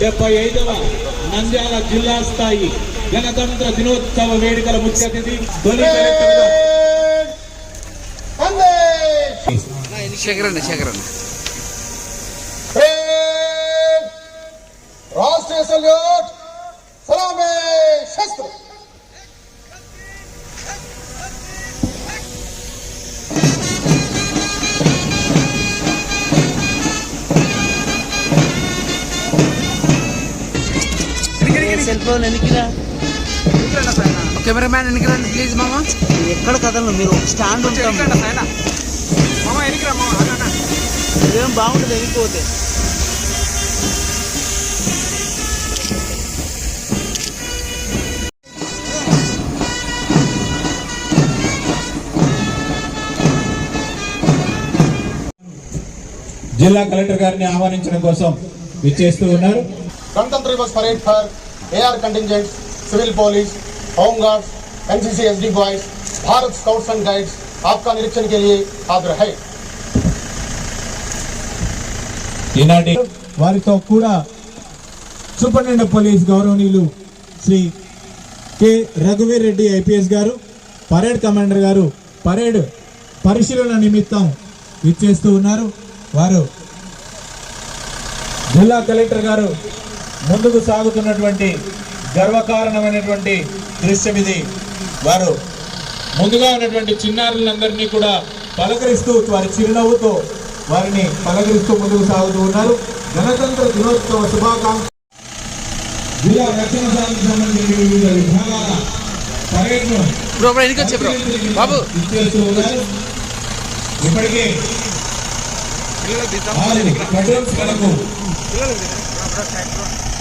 డెబ్బై ఐదవ నంద్యాల జిల్లా స్థాయి గణతంత్ర దినోత్సవ వేడుకల ముఖ్య అతిథి తొలి శేఖరన్న ప్రేమ్ రాష్ట్రీయ సల్యూట్ సలామే శస్త్ర. బ్రో వెనకిరా కెమెరామ్యాన్ ఎనికిరా ప్లీజ్ మామ. ఎక్కడ కదలను మీరు స్టాండ్ ఉంటాం. ఏం బాగుంటుంది వెళ్ళిపోతే జిల్లా కలెక్టర్ గారిని ఆహ్వానించడం కోసం విచ్చేస్తూ ఉన్నారు. గణతంత్ర Divas parade for AR contingents civil police home guards NCC SD boys Bharat scouts and guides आपका निरीक्षण के लिए हाजिर है ఈనాటి వారితో కూడా సూపరింటెండెంట్ పోలీస్ గౌరవనీయులు శ్రీ కె రఘువీర్ రెడ్డి ఐపీఎస్ గారు పరేడ్ కమాండర్ గారు పరేడ్ పరిశీలన నిమిత్తం ఇచ్చేస్తూ ఉన్నారు వారు జిల్లా కలెక్టర్ గారు ముందుకు సాగుతున్నటువంటి గర్వకారణమైనటువంటి దృశ్యం ఇది వారు ముందుగా ఉన్నటువంటి చిన్నారులందరినీ కూడా పలకరిస్తూ వారి చిరునవ్వుతో వారిని పలకరిస్తూ ముందుకు సాగుతూ ఉన్నారు గణతంత్ర దినోత్సవ శుభాకాంక్ష జిల్లా రక్షణ శాఖకు సంబంధించిన వివిధ విభాగాల పరేడ్ను బాబు ఇప్పటికే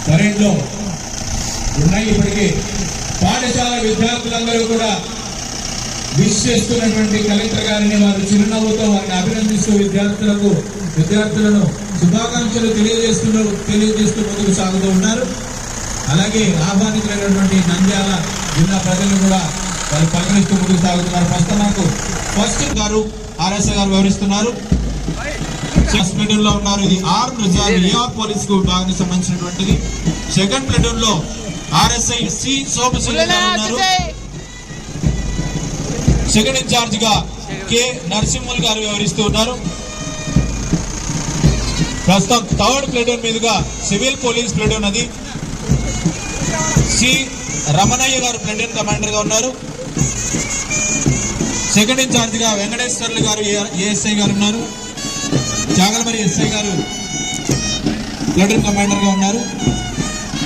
సరైన్లో ఉన్నాయి ఇప్పటికీ. పాఠశాల విద్యార్థులందరూ కూడా విష్ చేస్తున్నటువంటి కలెక్టర్ గారిని వారు చిరునవ్వుతో వారిని అభినందిస్తూ విద్యార్థులకు విద్యార్థులను శుభాకాంక్షలు తెలియజేస్తూ తెలియజేస్తూ ముందుకు సాగుతూ ఉన్నారు. అలాగే ఆహ్వానితులైనటువంటి నంద్యాల జిల్లా ప్రజలను కూడా వారు పరిగణిస్తూ ముందుకు సాగుతున్నారు. ప్రస్తుతం నాకు ఫస్ట్ గారు ఆర్ఎస్ఐ గారు వివరిస్తున్నారు. ప్లేటూన్లో ఉన్నారు. ఇది ఆర్ రిజర్వ్ ఏఆర్ పోలీస్కు విభాగానికి సంబంధించినటువంటిది. సెకండ్ ప్లేటూన్లో ఆర్ఎస్ఐ సి గారు ఉన్నారు. సెకండ్ ఇన్ఛార్జ్గా కె నరసింహుల్ గారు వ్యవహరిస్తూ ఉన్నారు. ప్రస్తుతం థర్డ్ ప్లేటూన్ మీదుగా సివిల్ పోలీస్ ప్లేటూన్ అది. సి రమణయ్య గారు ప్లేటూన్ కమాండర్గా ఉన్నారు. సెకండ్ ఇన్ఛార్జ్గా వెంకటేశ్వర్లు గారు ఏఎస్ఐ గారు ఉన్నారు. జాగలమరి ఎస్ఐ గారు ప్లేటూన్ కమాండర్గా ఉన్నారు.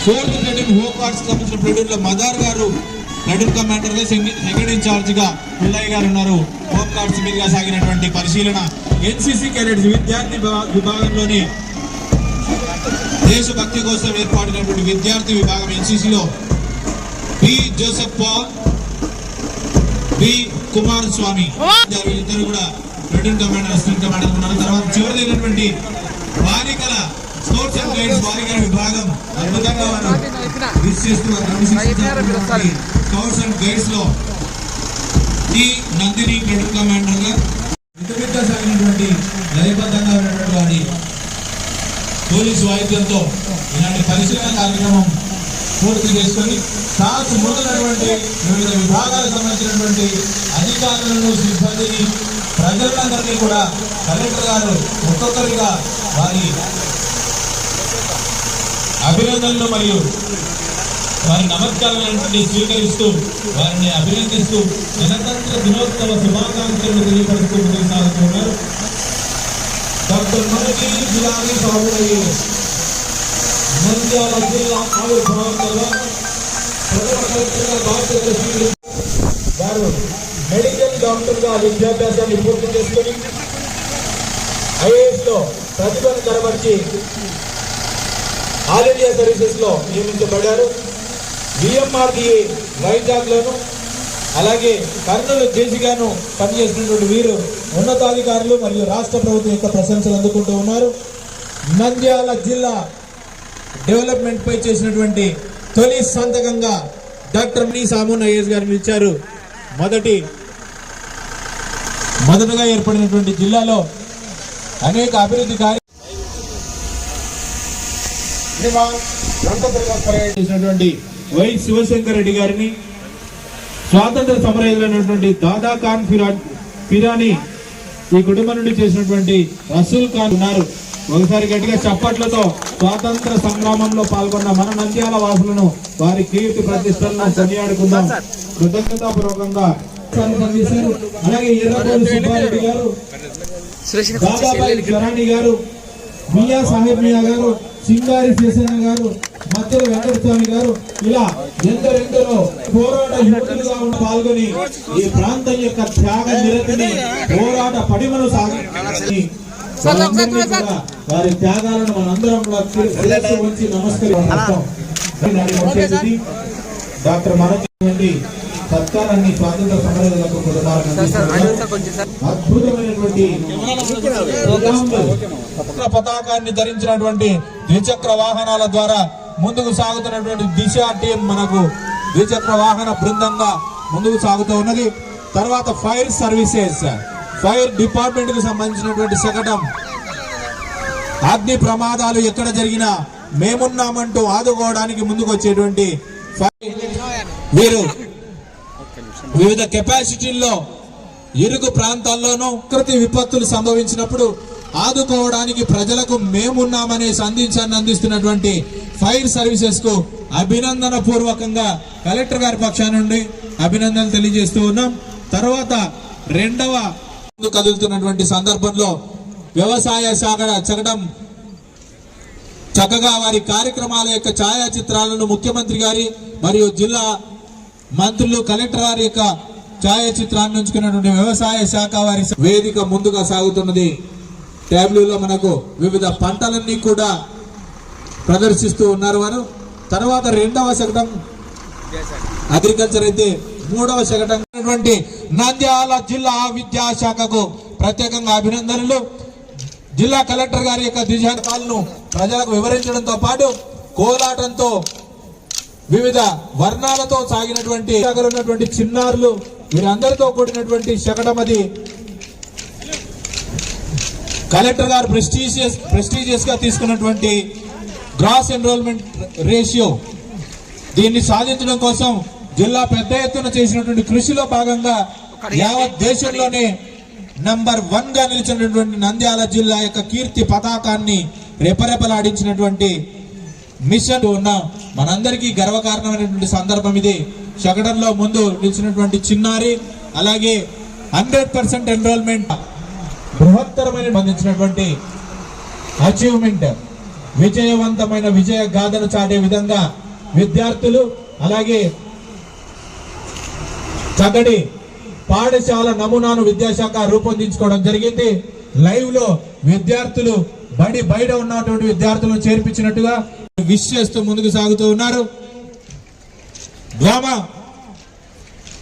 ఫోర్త్ ప్లేటూన్ హోమ్ గార్డ్స్ సంబంధించిన ప్లేటూన్లో మదార్ గారు ప్లేటూన్ కమాండర్గా సెకండ్ ఇన్ఛార్జ్గా పుల్లయ్య గారు ఉన్నారు. హోమ్ గార్డ్స్ మీదుగా సాగినటువంటి పరిశీలన ఎన్సీసీ క్యాడెట్స్ విద్యార్థి విభా- విభాగంలోని దేశభక్తి కోసం ఏర్పాటైనటువంటి విద్యార్థి విభాగం ఎన్సీసీలో B Joseph Paul B Kumar Swamy ఇద్దరు కూడా ప్లేటూన్ కమాండర్ అసిస్టెంట్ కమాండర్ ఉన్నారు. తర్వాత చివరి అయినటువంటి బాలికల స్పోర్ట్స్ అండ్ గైడ్స్ బాలికల విభాగం అద్భుతంగా వారు విష్ చేస్తూ స్కౌట్స్ అండ్ గైడ్స్లో ఈ నందిని ప్లేటూన్ కమాండర్గా విధ సాగినటువంటి లయబద్ధంగా ఉన్నటువంటి వారి పోలీసు వాయిద్యంతో ఇలాంటి పరిశీలన కార్యక్రమం పూర్తి చేసుకొని తాకు మొదలైనటువంటి వివిధ విభాగాలకు సంబంధించినటువంటి అధికారులను సిబ్బందిని ప్రజలందరికీ కూడా కలెక్టర్ గారు ఒక్కొక్కరిగా వారి అభినందనలు మరియు వారి నమస్కారాలన్నింటినీ స్వీకరిస్తూ వారిని అభినందిస్తూ గణతంత్ర దినోత్సవ శుభాకాంక్షలు తెలియపరుస్తూ ముందుకు సాగుతున్నారు. డాక్టర్ మనకి జిల్లాని సాగుడయ్యే నంద్యాల జిల్లా ఆవిర్భావం తర్వాత ప్రథమ కలెక్టర్గా మెడికల్ డాక్టర్గా విద్యాభ్యాసాన్ని పూర్తి చేసుకుని ఐఏఎస్లో ప్రతిభను కనబరిచి ఆల్ ఇండియా సర్వీసెస్లో నియమించబడ్డారు. బిఎంఆర్డిఏ వైజాగ్ లోను అలాగే కర్నూలు జేసీగాను పనిచేసినటువంటి వీరు ఉన్నతాధికారులు మరియు రాష్ట్ర ప్రభుత్వం యొక్క ప్రశంసలు అందుకుంటూ ఉన్నారు. నంద్యాల జిల్లా డెవలప్మెంట్ పై చేసినటువంటి తొలి సంతకంగా డాక్టర్ మణి సామూన్ ఐఎస్ గారు నిలిచారు. మొదటి మొదటగా ఏర్పడినటువంటి జిల్లాలో అనేక అభివృద్ధి కార్య చేసినటువంటి వై శివశంకర్ రెడ్డి గారిని స్వాతంత్ర సమరయులైనటువంటి దాదా ఖాన్ ఫిరా ఫిరాని ఈ కుటుంబం నుండి చేసినటువంటి రసూల్ ఖాన్ ఉన్నారు. ఒకసారి గట్టిగా చప్పట్లతో స్వాతంత్ర సంగ్రామంలో పాల్గొన్న మన నంద్యాల వాసులను వారి కీర్తి ప్రతిష్టలను కొనియాడుకుందాం. కృతజ్ఞతాపూర్వకంగా అలాగే సుబ్బారెడ్డి గారు సురేష్ దాదాబాయి జరాని గారు మియా సాహెబ్ మియా గారు సింగారి శేషన్న గారు మధ్యల వెంకటస్వామి గారు ఇలా ఎందరెందరో పోరాట యువకులుగా పాల్గొని ఈ ప్రాంతం యొక్క త్యాగ నిరతిని పోరాట పడిమను సాగి వారి త్యాగాలను మనందరం కూడా ఉంచి నమస్కరిస్తాం. డాక్టర్ వంటి సత్కారాన్ని స్వాతంత్ర సార్ అద్భుతమైనటువంటి పతాక పతాకాన్ని ధరించినటువంటి ద్విచక్ర వాహనాల ద్వారా ముందుకు సాగుతున్నటువంటి దిశ టీం మనకు ద్విచక్ర వాహన బృందంగా ముందుకు సాగుతూ ఉన్నది. తర్వాత ఫైర్ సర్వీసెస్ ఫైర్ డిపార్ట్మెంట్కు సంబంధించినటువంటి శకటం. అగ్ని ప్రమాదాలు ఎక్కడ జరిగినా మేమున్నామంటూ ఆదుకోవడానికి ముందుకు వచ్చేటువంటి వీరు వివిధ కెపాసిటీల్లో ఇరుగు ప్రాంతాల్లోనూ ప్రకృతి విపత్తులు సంభవించినప్పుడు ఆదుకోవడానికి ప్రజలకు మేమున్నామనే సందేశాన్ని అందిస్తున్నటువంటి ఫైర్ సర్వీసెస్కు అభినందన పూర్వకంగా కలెక్టర్ గారి పక్షాన నుండి అభినందనలు తెలియజేస్తూ ఉన్నాం. తర్వాత రెండవ ముందు కదులుతున్నటువంటి సందర్భంలో వ్యవసాయ శాఖ చగడం చక్కగా వారి కార్యక్రమాల యొక్క ఛాయాచిత్రాలను ముఖ్యమంత్రి గారి మరియు జిల్లా మంత్రులు కలెక్టర్ వారి యొక్క ఛాయాచిత్రాన్ని ఉంచుకున్నటువంటి వ్యవసాయ శాఖ వారి వేదిక ముందుగా సాగుతున్నది. ట్యాబ్లూలో మనకు వివిధ పంటలన్నీ కూడా ప్రదర్శిస్తూ ఉన్నారు వారు. తర్వాత రెండవ శకటం అగ్రికల్చర్ అయితే మూడవ శకటం నంద్యాల జిల్లా విద్యాశాఖకు ప్రత్యేకంగా అభినందనలు. జిల్లా కలెక్టర్ గారి యొక్క దిశాలను ప్రజలకు వివరించడంతో పాటు కోలాటంతో వివిధ వర్ణాలతో సాగినటువంటి ఉన్నటువంటి చిన్నారులు వీరందరితో కూడినటువంటి శకటమది కలెక్టర్ గారు ప్రెస్టీజియస్ ప్రెస్టీజియస్గా తీసుకున్నటువంటి గ్రాస్ ఎన్రోల్మెంట్ రేషియో. దీన్ని సాధించడం కోసం జిల్లా పెద్ద ఎత్తున చేసినటువంటి కృషిలో భాగంగా యావత్ దేశంలోనే నంబర్ వన్గా నిలిచినటువంటి నంద్యాల జిల్లా యొక్క కీర్తి పతాకాన్ని రెపరెపలాడించినటువంటి మిషన్ ఉన్న మనందరికీ గర్వకారణమైనటువంటి సందర్భం ఇది. శకటంలో ముందు నిలిచినటువంటి చిన్నారి అలాగే హండ్రెడ్ పర్సెంట్ ఎన్రోల్మెంట్ బృహత్తరమైన బంధించినటువంటి అచీవ్మెంట్ విజయవంతమైన విజయ గాథను చాటే విధంగా విద్యార్థులు అలాగే చక్కటి పాఠశాల నమూనాను విద్యాశాఖ రూపొందించుకోవడం జరిగింది. లైవ్లో విద్యార్థులు బడి బయట ఉన్నటువంటి విద్యార్థులను చేర్పించినట్టుగా విష్ చేస్తూ ముందుకు సాగుతూ ఉన్నారు. డ్రామా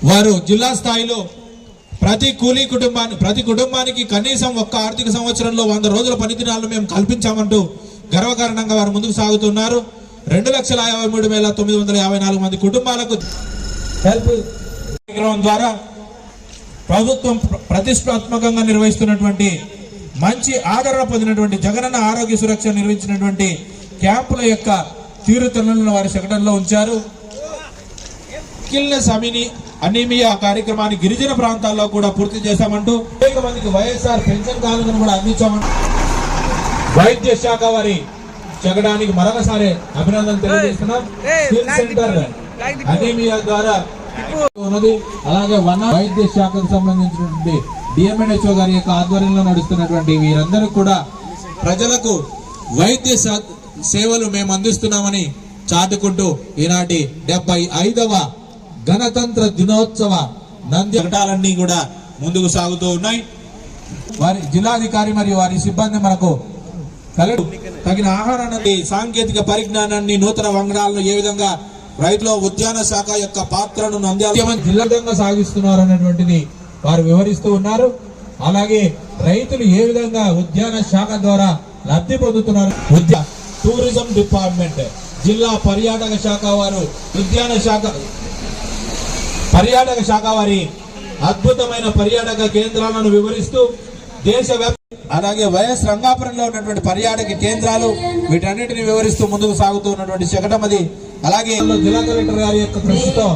వారు జిల్లా స్థాయిలో ప్రతి కూలీ కుటుంబాన్ని ప్రతి కుటుంబానికి కనీసం ఒక్క ఆర్థిక సంవత్సరంలో వంద రోజుల పనిదినాలను మేము కల్పించామంటూ గర్వకారణంగా వారు ముందుకు సాగుతున్నారు. రెండు లక్షల యాభై మూడు వేల తొమ్మిది వందల యాభై నాలుగు మంది కుటుంబాలకు హెల్ప్ కార్యక్రమం ద్వారా ప్రభుత్వం ప్రతిష్టాత్మకంగా నిర్వహిస్తున్నటువంటి మంచి ఆదరణ పొందినటువంటి జగనన్న ఆరోగ్య సురక్ష నిర్వహించినటువంటి క్యాంపుల యొక్క తీరుతలను వారి శకటంలో ఉంచారు. కిల్నెస్ అమిని అనీమియా కార్యక్రమాన్ని గిరిజన ప్రాంతాల్లో కూడా పూర్తి చేశామంటూ అనేక మందికి వైఎస్ఆర్ పెన్షన్ కానుకను కూడా అందించామంటూ వైద్య శాఖ వారి చెగడానికి మరొకసారి అభినందన తెలియజేస్తున్నాం. స్కిల్ సెంటర్ అనీమియా ద్వారా ఉన్నది. అలాగే వన వైద్య శాఖకు సంబంధించినటువంటి డిఎంఎన్హెచ్ఓ గారి యొక్క ఆధ్వర్యంలో నడుస్తున్నటువంటి వీరందరూ కూడా ప్రజలకు వైద్య సా- సేవలు మేము అందిస్తున్నామని చాటుకుంటూ ఈనాటి డెబ్బై ఐదవ గణతంత్ర దినోత్సవ నంది ఘటాలన్నీ కూడా ముందుకు సాగుతూ ఉన్నాయి. వారి జిల్లాధికారి మరియు వారి సిబ్బంది మనకు తగిన ఆహారాన్ని సాంకేతిక పరిజ్ఞానాన్ని నూతన వంగడాలను ఏ విధంగా రైతుల ఉద్యాన శాఖ యొక్క పాత్రను నంద్యాల జిల్లా విధంగా సాగిస్తున్నారు అనేటువంటిది వారు వివరిస్తూ ఉన్నారు. అలాగే రైతులు ఏ విధంగా ఉద్యాన శాఖ ద్వారా లబ్ధి పొందుతున్నారు? ఉద్యా టూరిజం డిపార్ట్మెంట్ జిల్లా పర్యాటక శాఖ వారు ఉద్యాన శాఖ పర్యాటక శాఖ వారి అద్భుతమైన పర్యాటక కేంద్రాలను వివరిస్తూ దేశ అలాగే వైఎస్ రంగాపురంలో ఉన్నటువంటి పర్యాటక కేంద్రాలు వీటన్నిటిని వివరిస్తూ ముందుకు సాగుతూ ఉన్నటువంటి శకటమది. అలాగే జిల్లా కలెక్టర్ గారి యొక్క కృషితో